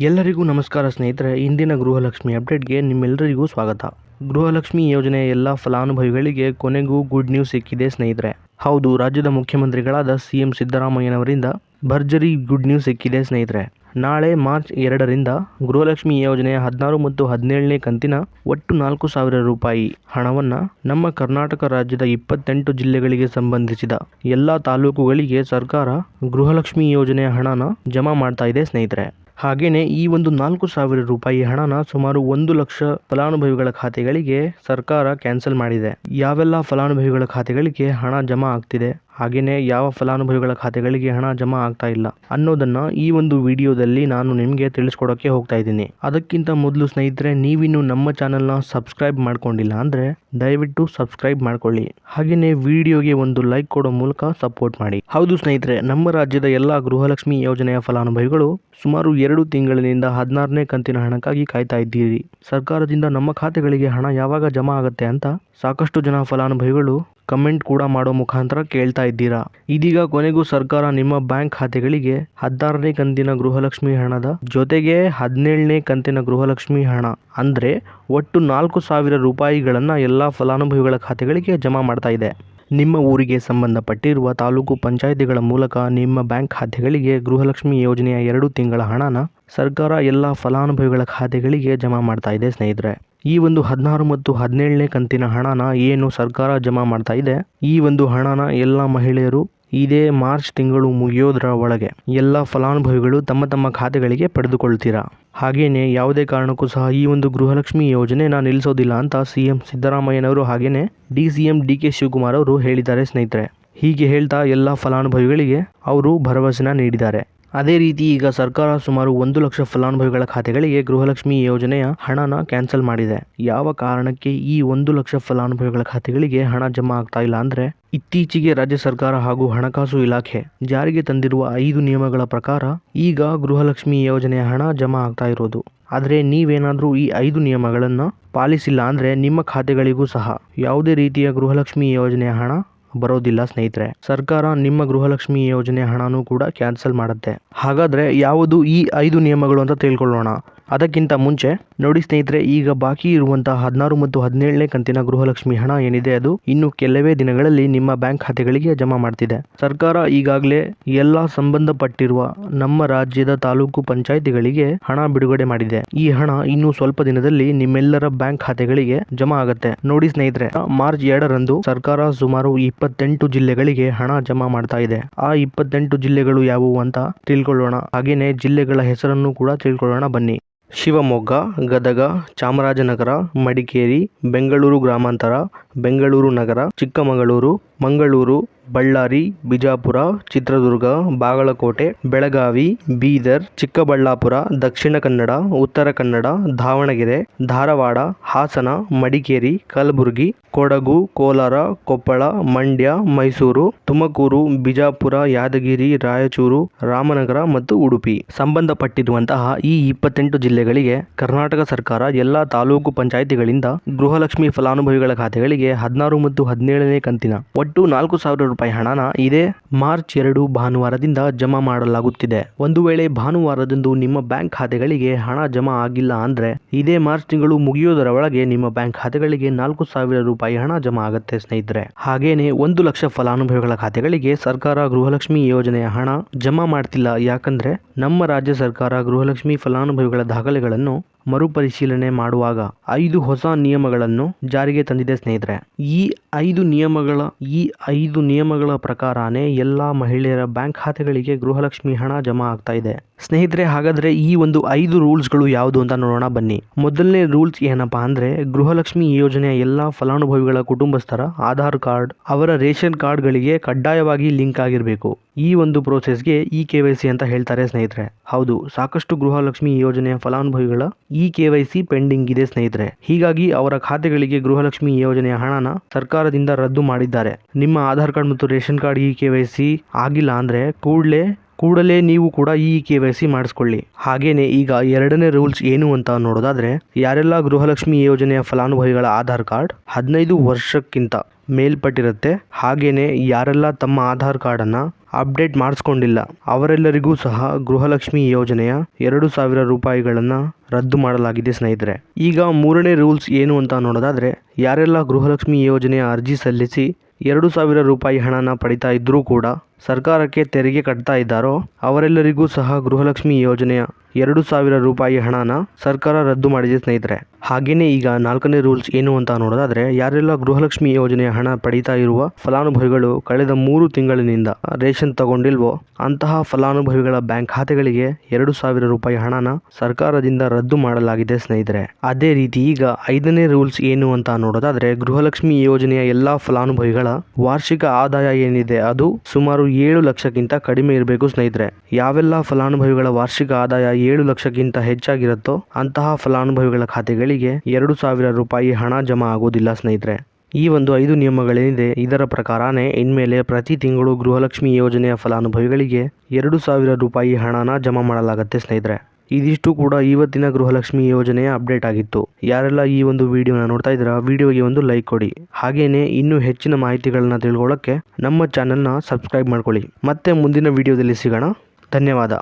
ಎಲ್ಲರಿಗೂ ನಮಸ್ಕಾರ ಸ್ನೇಹಿತರೆ, ಇಂದಿನ ಗೃಹಲಕ್ಷ್ಮಿ ಅಪ್ಡೇಟ್ಗೆ ನಿಮ್ಮೆಲ್ಲರಿಗೂ ಸ್ವಾಗತ. ಗೃಹಲಕ್ಷ್ಮಿ ಯೋಜನೆಯ ಎಲ್ಲ ಫಲಾನುಭವಿಗಳಿಗೆ ಕೊನೆಗೂ ಗುಡ್ ನ್ಯೂಸ್ ಸಿಕ್ಕಿದೆ ಸ್ನೇಹಿತರೆ. ಹೌದು, ರಾಜ್ಯದ ಮುಖ್ಯಮಂತ್ರಿಗಳಾದ ಸಿ ಎಂ ಸಿದ್ದರಾಮಯ್ಯನವರಿಂದ ಭರ್ಜರಿ ಗುಡ್ ನ್ಯೂಸ್ ಸಿಕ್ಕಿದೆ ಸ್ನೇಹಿತರೆ. ನಾಳೆ ಮಾರ್ಚ್ ಎರಡರಿಂದ ಗೃಹಲಕ್ಷ್ಮಿ ಯೋಜನೆಯ ಹದಿನಾರು ಮತ್ತು ಹದಿನೇಳನೇ ಕಂತಿನ ಒಟ್ಟು ನಾಲ್ಕು ಸಾವಿರ ರೂಪಾಯಿ ಹಣವನ್ನು ನಮ್ಮ ಕರ್ನಾಟಕ ರಾಜ್ಯದ ಇಪ್ಪತ್ತೆಂಟು ಜಿಲ್ಲೆಗಳಿಗೆ ಸಂಬಂಧಿಸಿದ ಎಲ್ಲ ತಾಲೂಕುಗಳಿಗೆ ಸರ್ಕಾರ ಗೃಹಲಕ್ಷ್ಮಿ ಯೋಜನೆಯ ಹಣನ ಜಮಾ ಮಾಡ್ತಾ ಇದೆ ಸ್ನೇಹಿತರೆ. ಹಾಗೇನೆ ಈ ಒಂದು ನಾಲ್ಕು ಸಾವಿರ ರೂಪಾಯಿ ಹಣನ ಸುಮಾರು ಒಂದು ಲಕ್ಷ ಫಲಾನುಭವಿಗಳ ಖಾತೆಗಳಿಗೆ ಸರ್ಕಾರ ಕ್ಯಾನ್ಸಲ್ ಮಾಡಿದೆ. ಯಾವೆಲ್ಲ ಫಲಾನುಭವಿಗಳ ಖಾತೆಗಳಿಗೆ ಹಣ ಜಮಾ ಆಗ್ತಿದೆ? ಹಾಗೇನೆ ಯಾವ ಫಲಾನುಭವಿಗಳ ಖಾತೆಗಳಿಗೆ ಹಣ ಜಮಾ ಆಗ್ತಾ ಇಲ್ಲ ಅನ್ನೋದನ್ನು ಈ ಒಂದು ವಿಡಿಯೋದಲ್ಲಿ ನಾನು ನಿಮಗೆ ತಿಳಿಸ್ಕೊಡೋಕ್ಕೆ ಹೋಗ್ತಾ ಇದ್ದೀನಿ. ಅದಕ್ಕಿಂತ ಮೊದಲು ಸ್ನೇಹಿತರೆ, ನೀವಿನ್ನು ನಮ್ಮ ಚಾನಲ್ನ ಸಬ್ಸ್ಕ್ರೈಬ್ ಮಾಡ್ಕೊಂಡಿಲ್ಲ ಅಂದರೆ ದಯವಿಟ್ಟು ಸಬ್ಸ್ಕ್ರೈಬ್ ಮಾಡ್ಕೊಳ್ಳಿ. ಹಾಗೆಯೇ ವಿಡಿಯೋಗೆ ಒಂದು ಲೈಕ್ ಕೊಡೋ ಮೂಲಕ ಸಪೋರ್ಟ್ ಮಾಡಿ. ಹೌದು ಸ್ನೇಹಿತರೆ, ನಮ್ಮ ರಾಜ್ಯದ ಎಲ್ಲ ಗೃಹಲಕ್ಷ್ಮಿ ಯೋಜನೆಯ ಫಲಾನುಭವಿಗಳು ಸುಮಾರು ಎರಡು ತಿಂಗಳಿನಿಂದ ಹದಿನಾರನೇ ಕಂತಿನ ಹಣಕ್ಕಾಗಿ ಕಾಯ್ತಾ ಇದ್ದೀರಿ. ಸರ್ಕಾರದಿಂದ ನಮ್ಮ ಖಾತೆಗಳಿಗೆ ಹಣ ಯಾವಾಗ ಜಮಾ ಆಗುತ್ತೆ ಅಂತ ಸಾಕಷ್ಟು ಜನ ಫಲಾನುಭವಿಗಳು ಕಮೆಂಟ್ ಕೂಡ ಮಾಡೋ ಮುಖಾಂತರ ಕೇಳ್ತಾ ಇದ್ದೀರಾ? ಇದೀಗ ಕೊನೆಗೂ ಸರ್ಕಾರ ನಿಮ್ಮ ಬ್ಯಾಂಕ್ ಖಾತೆಗಳಿಗೆ ಹದಿನಾರನೇ ಕಂತಿನ ಗೃಹಲಕ್ಷ್ಮಿ ಹಣದ ಜೊತೆಗೆ ಹದಿನೇಳನೇ ಕಂತಿನ ಗೃಹಲಕ್ಷ್ಮಿ ಹಣ. ಅಂದ್ರೆ ಒಟ್ಟು ನಾಲ್ಕು ಸಾವಿರ ರೂಪಾಯಿಗಳನ್ನು ಎಲ್ಲ ಫಲಾನುಭವಿಗಳ ಖಾತೆಗಳಿಗೆ ಜಮಾ ಮಾಡ್ತಾ ಇದೆ. ನಿಮ್ಮ ಊರಿಗೆ ಸಂಬಂಧಪಟ್ಟಿರುವ ತಾಲೂಕು ಪಂಚಾಯಿತಿಗಳ ಮೂಲಕ ನಿಮ್ಮ ಬ್ಯಾಂಕ್ ಖಾತೆಗಳಿಗೆ ಗೃಹಲಕ್ಷ್ಮಿ ಯೋಜನೆಯ ಎರಡು ತಿಂಗಳ ಹಣನ ಸರ್ಕಾರ ಎಲ್ಲ ಫಲಾನುಭವಿಗಳ ಖಾತೆಗಳಿಗೆ ಜಮಾ ಮಾಡ್ತಾ ಇದೆ ಸ್ನೇಹಿತರೆ. ಈ ಒಂದು ಹದಿನಾರು ಮತ್ತು ಹದಿನೇಳನೇ ಕಂತಿನ ಹಣನ ಏನು ಸರ್ಕಾರ ಜಮಾ ಮಾಡ್ತಾ ಇದೆ? ಈ ಒಂದು ಹಣನ ಎಲ್ಲ ಮಹಿಳೆಯರು ಇದೇ ಮಾರ್ಚ್ ತಿಂಗಳು ಮುಗಿಯೋದರ ಒಳಗೆ ಎಲ್ಲ ಫಲಾನುಭವಿಗಳು ತಮ್ಮ ತಮ್ಮ ಖಾತೆಗಳಿಗೆ ಪಡೆದುಕೊಳ್ತೀರಾ? ಹಾಗೇನೆ ಯಾವುದೇ ಕಾರಣಕ್ಕೂ ಸಹ ಈ ಒಂದು ಗೃಹಲಕ್ಷ್ಮಿ ಯೋಜನೆನ ನಿಲ್ಲಿಸೋದಿಲ್ಲ ಅಂತ ಸಿ ಎಂ ಸಿದ್ದರಾಮಯ್ಯನವರು ಹಾಗೇನೆ D C M D K Shivakumar ಅವರು ಹೇಳಿದ್ದಾರೆ ಸ್ನೇಹಿತರೆ. ಹೀಗೆ ಹೇಳ್ತಾ ಎಲ್ಲ ಫಲಾನುಭವಿಗಳಿಗೆ ಅವರು ಭರವಸೆನ ನೀಡಿದ್ದಾರೆ. ಅದೇ ರೀತಿ ಈಗ ಸರ್ಕಾರ ಸುಮಾರು ಒಂದು ಲಕ್ಷ ಫಲಾನುಭವಿಗಳ ಖಾತೆಗಳಿಗೆ ಗೃಹಲಕ್ಷ್ಮಿ ಯೋಜನೆಯ ಹಣನ ಕ್ಯಾನ್ಸಲ್ ಮಾಡಿದೆ. ಯಾವ ಕಾರಣಕ್ಕೆ ಈ ಒಂದು ಲಕ್ಷ ಫಲಾನುಭವಿಗಳ ಖಾತೆಗಳಿಗೆ ಹಣ ಜಮಾ ಆಗ್ತಾ ಇಲ್ಲ ಅಂದ್ರೆ ಇತ್ತೀಚೆಗೆ ರಾಜ್ಯ ಸರ್ಕಾರ ಹಾಗೂ ಹಣಕಾಸು ಇಲಾಖೆ ಜಾರಿಗೆ ತಂದಿರುವ ಐದು ನಿಯಮಗಳ ಪ್ರಕಾರ ಈಗ ಗೃಹಲಕ್ಷ್ಮಿ ಯೋಜನೆಯ ಹಣ ಜಮಾ ಆಗ್ತಾ ಇರೋದು. ಆದರೆ ನೀವೇನಾದರೂ ಈ ಐದು ನಿಯಮಗಳನ್ನು ಪಾಲಿಸಿಲ್ಲ ಅಂದರೆ ನಿಮ್ಮ ಖಾತೆಗಳಿಗೂ ಸಹ ಯಾವುದೇ ರೀತಿಯ ಗೃಹಲಕ್ಷ್ಮಿ ಯೋಜನೆಯ ಹಣ ಬರೋದಿಲ್ಲ ಸ್ನೇಹಿತರೆ. ಸರ್ಕಾರ ನಿಮ್ಮ ಗೃಹಲಕ್ಷ್ಮಿ ಯೋಜನೆ ಹಣನೂ ಕೂಡ ಕ್ಯಾನ್ಸಲ್ ಮಾಡುತ್ತೆ. ಹಾಗಾದರೆ ಯಾವುದು ಈ ಐದು ನಿಯಮಗಳು ಅಂತ ತಿಳ್ಕೊಳ್ಳೋಣ. ಅದಕ್ಕಿಂತ ಮುಂಚೆ, ನೋಡಿ ಸ್ನೇಹಿತರೆ, ಈಗ ಬಾಕಿ ಇರುವಂತಹ ಹದಿನಾರು ಮತ್ತು ಹದಿನೇಳನೇ ಕಂತಿನ ಗೃಹಲಕ್ಷ್ಮಿ ಹಣ ಏನಿದೆ ಅದು ಇನ್ನು ಕೆಲವೇ ದಿನಗಳಲ್ಲಿ ನಿಮ್ಮ ಬ್ಯಾಂಕ್ ಖಾತೆಗಳಿಗೆ ಜಮಾ ಮಾಡ್ತಿದೆ. ಸರ್ಕಾರ ಈಗಾಗಲೇ ಎಲ್ಲ ಸಂಬಂಧಪಟ್ಟಿರುವ ನಮ್ಮ ರಾಜ್ಯದ ತಾಲೂಕು ಪಂಚಾಯಿತಿಗಳಿಗೆ ಹಣ ಬಿಡುಗಡೆ ಮಾಡಿದೆ. ಈ ಹಣ ಇನ್ನು ಸ್ವಲ್ಪ ದಿನದಲ್ಲಿ ನಿಮ್ಮೆಲ್ಲರ ಬ್ಯಾಂಕ್ ಖಾತೆಗಳಿಗೆ ಜಮಾ ಆಗುತ್ತೆ. ನೋಡಿ ಸ್ನೇಹಿತರೆ, ಮಾರ್ಚ್ ಎರಡರಂದು ಸರ್ಕಾರ ಸುಮಾರು ಇಪ್ಪತ್ತೆಂಟು ಜಿಲ್ಲೆಗಳಿಗೆ ಹಣ ಜಮಾ ಮಾಡ್ತಾ ಇದೆ. ಆ ಇಪ್ಪತ್ತೆಂಟು ಜಿಲ್ಲೆಗಳು ಯಾವುವು ಅಂತ ತಿಳ್ಕೊಳ್ಳೋಣ. ಹಾಗೇನೆ ಜಿಲ್ಲೆಗಳ ಹೆಸರನ್ನು ಕೂಡ ತಿಳ್ಕೊಳ್ಳೋಣ ಬನ್ನಿ. ಶಿವಮೊಗ್ಗ ಗದಗ ಚಾಮರಾಜನಗರ ಮಡಿಕೇರಿ ಬೆಂಗಳೂರು ಗ್ರಾಮಾಂತರ ಬೆಂಗಳೂರು ನಗರ ಚಿಕ್ಕಮಗಳೂರು ಮಂಗಳೂರು ಬಳ್ಳಾರಿ, ಬಿಜಾಪುರ, ಚಿತ್ರದುರ್ಗ, ಬಾಗಲಕೋಟೆ, ಬೆಳಗಾವಿ, ಬೀದರ್, ಚಿಕ್ಕಬಳ್ಳಾಪುರ, ದಕ್ಷಿಣ ಕನ್ನಡ, ಉತ್ತರ ಕನ್ನಡ, ದಾವಣಗೆರೆ, ಧಾರವಾಡ, ಹಾಸನ, ಮಡಿಕೇರಿ, ಕಲಬುರಗಿ, ಕೊಡಗು, ಕೋಲಾರ, ಕೊಪ್ಪಳ, ಮಂಡ್ಯ, ಮೈಸೂರು, ತುಮಕೂರು, ಬಿಜಾಪುರ, ಯಾದಗಿರಿ, ರಾಯಚೂರು, ರಾಮನಗರ ಮತ್ತು ಉಡುಪಿ. ಸಂಬಂಧಪಟ್ಟಿರುವಂತಹ ಈ ಇಪ್ಪತ್ತೆಂಟು ಜಿಲ್ಲೆಗಳಿಗೆ ಕರ್ನಾಟಕ ಸರ್ಕಾರ ಎಲ್ಲ ತಾಲೂಕು ಪಂಚಾಯಿತಿಗಳಿಂದ ಗೃಹಲಕ್ಷ್ಮಿ ಫಲಾನುಭವಿಗಳ ಖಾತೆಗಳಿಗೆ ಹದಿನಾರು ಮತ್ತು ಹದಿನೇಳನೇ ಕಂತಿನ. ಒಟ್ಟು ನಾಲ್ಕು ಸಾವಿರ ರೂಪಾಯಿ ಹಣನ ಇದೇ ಮಾರ್ಚ್ ಎರಡು ಭಾನುವಾರದಿಂದ ಜಮಾ ಮಾಡಲಾಗುತ್ತಿದೆ. ಒಂದು ವೇಳೆ ಭಾನುವಾರದಂದು ನಿಮ್ಮ ಬ್ಯಾಂಕ್ ಖಾತೆಗಳಿಗೆ ಹಣ ಜಮಾ ಆಗಿಲ್ಲ ಅಂದ್ರೆ ಇದೇ ಮಾರ್ಚ್ ತಿಂಗಳು ಮುಗಿಯೋದರ ಒಳಗೆ ನಿಮ್ಮ ಬ್ಯಾಂಕ್ ಖಾತೆಗಳಿಗೆ ನಾಲ್ಕು ಸಾವಿರ ರೂಪಾಯಿ ಹಣ ಜಮಾ ಆಗುತ್ತೆ ಸ್ನೇಹಿತರೆ. ಹಾಗೇನೆ ಒಂದು ಲಕ್ಷ ಫಲಾನುಭವಿಗಳ ಖಾತೆಗಳಿಗೆ ಸರ್ಕಾರ ಗೃಹಲಕ್ಷ್ಮಿ ಯೋಜನೆಯ ಹಣ ಜಮಾ ಮಾಡ್ತಿಲ್ಲ. ಯಾಕಂದ್ರೆ ನಮ್ಮ ರಾಜ್ಯ ಸರ್ಕಾರ ಗೃಹಲಕ್ಷ್ಮಿ ಫಲಾನುಭವಿಗಳ ದಾಖಲೆಗಳನ್ನು ಮರುಪರಿಶೀಲನೆ ಮಾಡುವಾಗ ಐದು ಹೊಸ ನಿಯಮಗಳನ್ನು ಜಾರಿಗೆ ತಂದಿದೆ ಸ್ನೇಹಿತರೆ. ಈ ಐದು ನಿಯಮಗಳ, ಈ ಐದು ನಿಯಮಗಳ ಪ್ರಕಾರನೇ ಎಲ್ಲ ಮಹಿಳೆಯರ ಬ್ಯಾಂಕ್ ಖಾತೆಗಳಿಗೆ ಗೃಹಲಕ್ಷ್ಮಿ ಹಣ ಜಮಾ ಆಗ್ತಾ ಇದೆ. ಸ್ನೇಹಿತರೆ, ಹಾಗಾದರೆ ಈ ಒಂದು ಐದು ರೂಲ್ಸ್ಗಳು ಯಾವುದು ಅಂತ ನೋಡೋಣ ಬನ್ನಿ. ಮೊದಲನೇ ರೂಲ್ಸ್ ಏನಪ್ಪಾ ಅಂದರೆ, ಗೃಹಲಕ್ಷ್ಮಿ ಯೋಜನೆಯ ಎಲ್ಲ ಫಲಾನುಭವಿಗಳ ಕುಟುಂಬಸ್ಥರ ಆಧಾರ್ ಕಾರ್ಡ್, ಅವರ ರೇಷನ್ ಕಾರ್ಡ್ಗಳಿಗೆ ಕಡ್ಡಾಯವಾಗಿ ಲಿಂಕ್ ಆಗಿರಬೇಕು. ಈ ಒಂದು ಪ್ರೋಸೆಸ್ಗೆ ಇ ಕೆ ವೈ ಸಿ ಅಂತ ಹೇಳ್ತಾರೆ ಸ್ನೇಹಿತರೆ. ಹೌದು, ಸಾಕಷ್ಟು ಗೃಹಲಕ್ಷ್ಮಿ ಯೋಜನೆಯ ಫಲಾನುಭವಿಗಳ E K Y C pending ಇದೆ ಸ್ನೇಹಿತರೆ. ಹೀಗಾಗಿ ಅವರ ಖಾತೆಗಳಿಗೆ ಗೃಹಲಕ್ಷ್ಮಿ ಯೋಜನೆಯ ಹಣನ ಸರ್ಕಾರದಿಂದ ರದ್ದು ಮಾಡಿದ್ದಾರೆ. ನಿಮ್ಮ ಆಧಾರ್ ಕಾರ್ಡ್ ಮತ್ತು ration card E K Y C ಆಗಿಲ್ಲ ಅಂದರೆ ಕೂಡಲೇ ಕೂಡಲೇ ನೀವು ಕೂಡ ಈ ಕೆ ವೈ ಸಿ ಮಾಡಿಸ್ಕೊಳ್ಳಿ. ಹಾಗೇನೆ ಈಗ ಎರಡನೇ ರೂಲ್ಸ್ ಏನು ಅಂತ ನೋಡೋದಾದ್ರೆ, ಯಾರೆಲ್ಲ ಗೃಹಲಕ್ಷ್ಮಿ ಯೋಜನೆಯ ಫಲಾನುಭವಿಗಳ ಆಧಾರ್ ಕಾರ್ಡ್ ಹದಿನೈದು ವರ್ಷಕ್ಕಿಂತ ಮೇಲ್ಪಟ್ಟಿರುತ್ತೆ ಹಾಗೆಯೇ ಯಾರೆಲ್ಲ ತಮ್ಮ ಆಧಾರ್ ಕಾರ್ಡನ್ನು ಅಪ್ಡೇಟ್ ಮಾಡಿಸ್ಕೊಂಡಿಲ್ಲ, ಅವರೆಲ್ಲರಿಗೂ ಸಹ ಗೃಹಲಕ್ಷ್ಮಿ ಯೋಜನೆಯ ಎರಡು ಸಾವಿರ ರೂಪಾಯಿಗಳನ್ನು ರದ್ದು ಮಾಡಲಾಗಿದೆ ಸ್ನೇಹಿತರೆ. ಈಗ ಮೂರನೇ ರೂಲ್ಸ್ ಏನು ಅಂತ ನೋಡೋದಾದರೆ, ಯಾರೆಲ್ಲ ಗೃಹಲಕ್ಷ್ಮಿ ಯೋಜನೆಯ ಅರ್ಜಿ ಸಲ್ಲಿಸಿ ಎರಡು ಸಾವಿರ ರೂಪಾಯಿ ಹಣನ ಪಡಿತಾ ಇದ್ದರೂ ಕೂಡ ಸರ್ಕಾರಕ್ಕೆ ತೆರಿಗೆ ಕಟ್ತಾ ಇದ್ದಾರೋ ಅವರೆಲ್ಲರಿಗೂ ಸಹ ಗೃಹಲಕ್ಷ್ಮಿ ಯೋಜನೆಯ ಎರಡು ಸಾವಿರ ರೂಪಾಯಿ ಹಣನ ಸರ್ಕಾರ ರದ್ದು ಮಾಡಿದೆ ಸ್ನೇಹಿತರೆ. ಹಾಗೆಯೇ ಈಗ ನಾಲ್ಕನೇ ರೂಲ್ಸ್ ಏನು ಅಂತ ನೋಡೋದಾದರೆ, ಯಾರೆಲ್ಲ ಗೃಹಲಕ್ಷ್ಮಿ ಯೋಜನೆಯ ಹಣ ಪಡಿತಾ ಇರುವ ಫಲಾನುಭವಿಗಳು ಕಳೆದ ಮೂರು ತಿಂಗಳಿನಿಂದ ರೇಷನ್ ತಗೊಂಡಿಲ್ವೋ, ಅಂತಹ ಫಲಾನುಭವಿಗಳ ಬ್ಯಾಂಕ್ ಖಾತೆಗಳಿಗೆ ಎರಡು ಸಾವಿರ ರೂಪಾಯಿ ಹಣನ ಸರ್ಕಾರದಿಂದ ರದ್ದು ಮಾಡಲಾಗಿದೆ ಸ್ನೇಹಿತರೆ. ಅದೇ ರೀತಿ ಈಗ ಐದನೇ ರೂಲ್ಸ್ ಏನು ಅಂತ ನೋಡೋದಾದರೆ, ಗೃಹಲಕ್ಷ್ಮಿ ಯೋಜನೆಯ ಎಲ್ಲ ಫಲಾನುಭವಿಗಳ ವಾರ್ಷಿಕ ಆದಾಯ ಏನಿದೆ ಅದು ಸುಮಾರು ಏಳು ಲಕ್ಷಕ್ಕಿಂತ ಕಡಿಮೆ ಇರಬೇಕು ಸ್ನೇಹಿತರೆ. ಯಾವೆಲ್ಲ ಫಲಾನುಭವಿಗಳ ವಾರ್ಷಿಕ ಆದಾಯ ಏಳು ಲಕ್ಷಕ್ಕಿಂತ ಹೆಚ್ಚಾಗಿರುತ್ತೋ ಅಂತಹ ಫಲಾನುಭವಿಗಳ ಖಾತೆಗಳಿಗೆ ಎರಡು ಸಾವಿರ ರೂಪಾಯಿ ಹಣ ಜಮಾ ಆಗೋದಿಲ್ಲ ಸ್ನೇಹಿತರೆ. ಈ ಒಂದು ಐದು ನಿಯಮಗಳೇನಿದೆ, ಇದರ ಪ್ರಕಾರನೇ ಇನ್ಮೇಲೆ ಪ್ರತಿ ತಿಂಗಳು ಗೃಹಲಕ್ಷ್ಮಿ ಯೋಜನೆಯ ಫಲಾನುಭವಿಗಳಿಗೆ ಎರಡು ಸಾವಿರ ರೂಪಾಯಿ ಹಣನ ಜಮಾ ಮಾಡಲಾಗುತ್ತೆ ಸ್ನೇಹಿತರೆ. ಇದಿಷ್ಟು ಕೂಡ ಇವತ್ತಿನ ಗೃಹಲಕ್ಷ್ಮಿ ಯೋಜನೆಯ ಅಪ್ಡೇಟ್ ಆಗಿತ್ತು. ಯಾರೆಲ್ಲ ಈ ಒಂದು ವಿಡಿಯೋನ ನೋಡ್ತಾ ಇದ್ದೀರಾ, ವಿಡಿಯೋಗೆ ಒಂದು ಲೈಕ್ ಕೊಡಿ. ಹಾಗೇನೆ ಇನ್ನೂ ಹೆಚ್ಚಿನ ಮಾಹಿತಿಗಳನ್ನ ತಿಳ್ಕೊಳ್ಳೋಕ್ಕೆ ನಮ್ಮ ಚಾನೆಲ್ನ ಸಬ್ಸ್ಕ್ರೈಬ್ ಮಾಡ್ಕೊಳ್ಳಿ. ಮತ್ತೆ ಮುಂದಿನ ವಿಡಿಯೋದಲ್ಲಿ ಸಿಗೋಣ. ಧನ್ಯವಾದ.